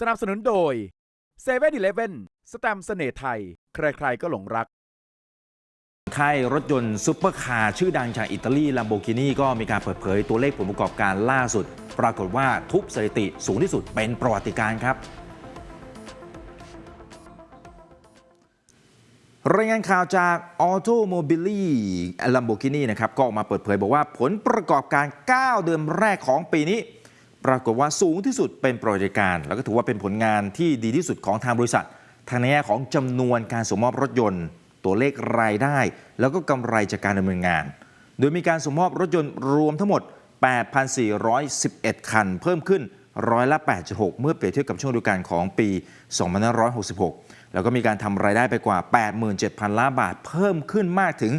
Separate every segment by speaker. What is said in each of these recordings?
Speaker 1: สนับสนุนโดย7 e เ e ่ e อสแตมป์เสน่ห์ไทย ใครๆก็หลงรัก
Speaker 2: ค่ายรถยนต์ซุปเปอร์คาร์ชื่อดังจากอิตาลี Lamborghini ก็มีการเปิดเผยตัวเลขผลประกอบการล่าสุด ปรากฏว่าทุบสถิติสูงที่สุดเป็นประวัติการณ์ครับ รายงานข่าวจาก Automobili Lamborghini นะครับก็ออกมาเปิดเผยบอกว่าผลประกอบการ 9 เดือนแรกของปีนี้ ปรากฏว่าสูงที่สุดเป็นประวัติการ แล้วก็ถือว่าเป็นผลงานที่ดีที่สุดของทางบริษัททางในแง่ของจำนวนการส่งมอบรถยนต์ ตัวเลขรายได้ แล้วก็กำไรจากการดำเนินงาน โดยมีการส่งมอบรถยนต์รวมทั้งหมด 8,411 คัน เพิ่มขึ้นร้อยละ 8.6 เมื่อเปรียบเทียบกับช่วงเดียวกันของปี 2566 แล้วก็มีการทำรายได้ไปกว่า 87,000 ล้านบาท เพิ่มขึ้นมากถึง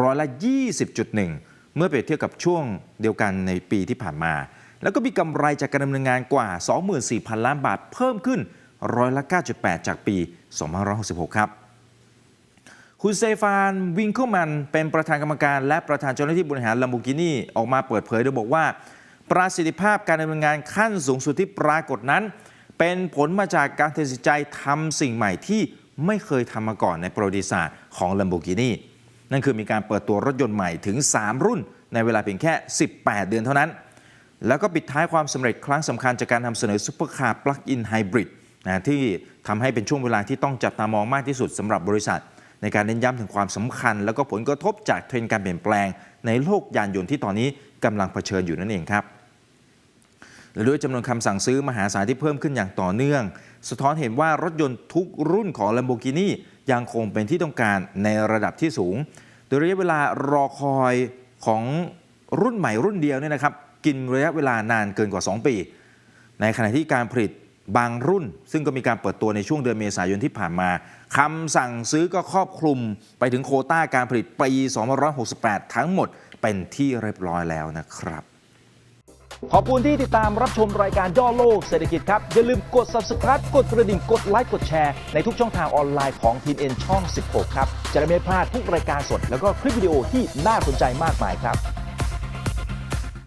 Speaker 2: ร้อยละ 20.1 เมื่อเปรียบเทียบกับช่วงเดียวกันในปีที่ผ่านมา แล้วก็มีกำไรจากการดำเนินงานกว่า 24,000 ล้านบาทเพิ่มขึ้นร้อยละ 9.8 จากปี 2566 ครับ คุณเซฟานวิงเคิลมันเป็นประธานกรรมการ และประธานเจ้าหน้าที่บริหารลัมโบกินีออกมาเปิดเผยโดยบอกว่า ประสิทธิภาพการดำเนินงานขั้นสูงสุดที่ปรากฏนั้น เป็นผลมาจากการตัดสินใจทำสิ่งใหม่ที่ไม่เคยทำมาก่อนในประวัติศาสตร์ของ Lamborghini นั่นคือมีการเปิดตัวรถยนต์ใหม่ถึง 3 รุ่นในเวลาเพียงแค่ 18 เดือนเท่านั้น แล้วก็ปิดท้ายความสำเร็จครั้งสำคัญจากการนำเสนอซุปเปอร์คาร์ปลั๊กอินไฮบริดนะที่ทำให้เป็นช่วงเวลาที่ต้องจับตามองมากที่สุดสำหรับบริษัท ในการเน้นย้ำถึงความสำคัญ แล้วก็ผลกระทบจากเทรนด์การเปลี่ยนแปลง ในโลกยานยนต์ที่ตอนนี้กำลังเผชิญอยู่นั่นเองครับและด้วยจำนวนคำสั่งซื้อมหาศาลที่เพิ่มขึ้นอย่างต่อเนื่อง สะท้อนเห็นว่ารถยนต์ทุกรุ่นของ Lamborghini ยังคงเป็นที่ต้องการในระดับที่สูง โดยระยะเวลารอคอยของรุ่นใหม่รุ่นเดียวเนี่ยนะครับ กินระยะเวลานานเกินกว่า 2 ปี ในขณะที่การผลิตบางรุ่น ซึ่งก็มีการเปิดตัวในช่วงเดือนเมษายนที่ผ่านมาคำสั่งซื้อก็ครอบคลุมไปถึงโคต้าการผลิตปี2568 ทั้งหมดเป็นที่เรียบร้อยแล้วนะครับ
Speaker 3: ขอบคุณที่ติดตามรับชมรายการย่อโลกเศรษฐกิจครับ อย่าลืมกด subscribe กดกระดิ่งกดไลค์กดแชร์ในทุกช่องทางออนไลน์ของทีมเอ็นช่อง 16 ครับ จะได้ไม่พลาดทุกรายการสด แล้วก็คลิปวิดีโอที่น่าสนใจมากมายครับ